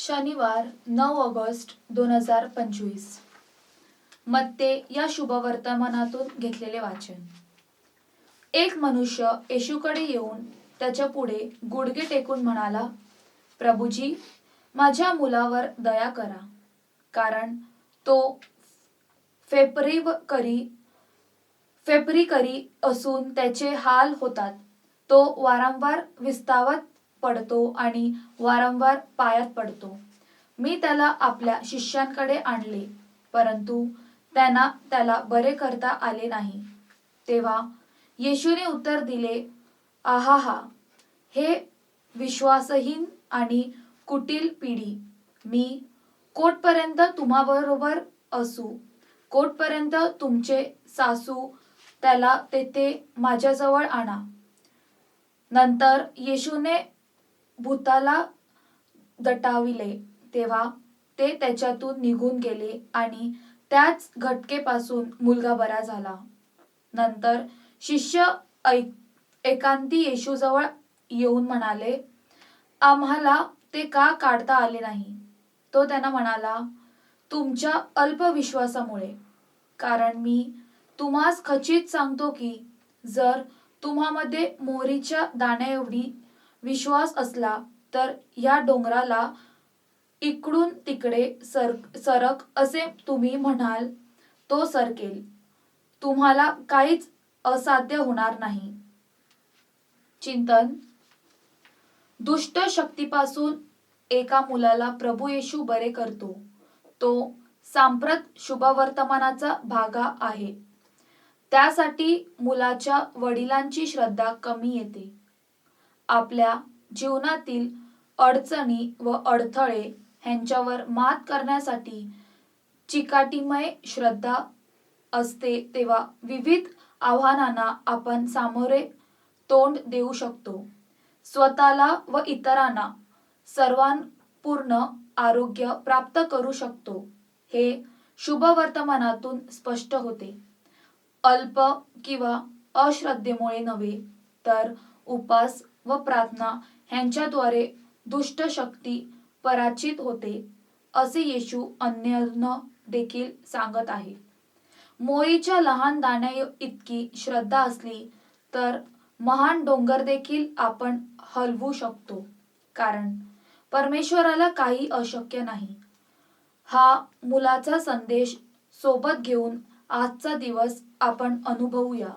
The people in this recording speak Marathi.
शनिवार नऊ ऑगस्ट दोन हजार पंचवीस. मत्ते या शुभवर्तमानातून घेतलेले वाचन. एक मनुष्य येशूकडे येऊन त्याच्या पुढे गुडघे टेकून म्हणाला प्रभूजी माझ्या मुलावर दया करा कारण तो फेपरी करी फेपरी करी असून त्याचे हाल होतात. तो वारंवार विस्तावत पडतो आणि वारंवार पायात पडतो. मी त्याला आपल्या शिष्यांकडे आणले परंतु त्यांना त्याला बरे करता आले नाही. तेव्हा येशूने उत्तर दिले आहाहा हे विश्वासहीन आणि कुटील पिढी मी कोटपर्यंत तुम्हाबरोबर असू कोटपर्यंत तुमचे सासू त्याला तेथे माझ्याजवळ आणा. नंतर येशूने भूताला दटाविले तेव्हा ते त्याच्यातून निघून गेले आणि त्याच घटकेपासून मुलगा बरा झाला. नंतर शिष्य ऐक एकांती येशूजवळ येऊन म्हणाले आम्हाला ते का काढता आले नाही? तो त्यांना म्हणाला तुमच्या अल्पविश्वासामुळे. कारण मी तुम्हास खचित सांगतो की जर तुम्हामध्ये मोहरीच्या दाण्याएवढी विश्वास असला तर या डोंगराला इकडून तिकडे सर सरक असे तुम्ही म्हणाल तो सरकेल. तुम्हाला काहीच असाध्य होणार नाही. चिंतन. दुष्ट शक्तीपासून एका मुलाला प्रभू येशू बरे करतो. तो सांप्रत शुभवर्तमानाचा भागा आहे. त्यासाठी मुलाच्या वडिलांची श्रद्धा कमी येते. आपल्या जीवनातील अडचणी व अडथळे ह्यांच्यावर मात करण्यासाठी चिकाटीमय श्रद्धा असते तेव्हा विविध आव्हानांना आपण सामोरे तोंड देऊ शकतो. स्वतःला व इतरांना सर्वांपूर्ण आरोग्य प्राप्त करू शकतो हे शुभवर्तमानातून स्पष्ट होते. अल्प किंवा अश्रद्धेमुळे नव्हे तर उपास व प्रार्थना ह्यांच्याद्वारे दुष्ट शक्ती पराचित होते असे येशू अन्य देखील सांगत आहे. मोरीच्या लहान दाण्या इतकी श्रद्धा असली तर महान डोंगर देखील आपण हलवू शकतो कारण परमेश्वराला काही अशक्य नाही. हा मुलाचा संदेश सोबत घेऊन आजचा दिवस आपण अनुभवूया.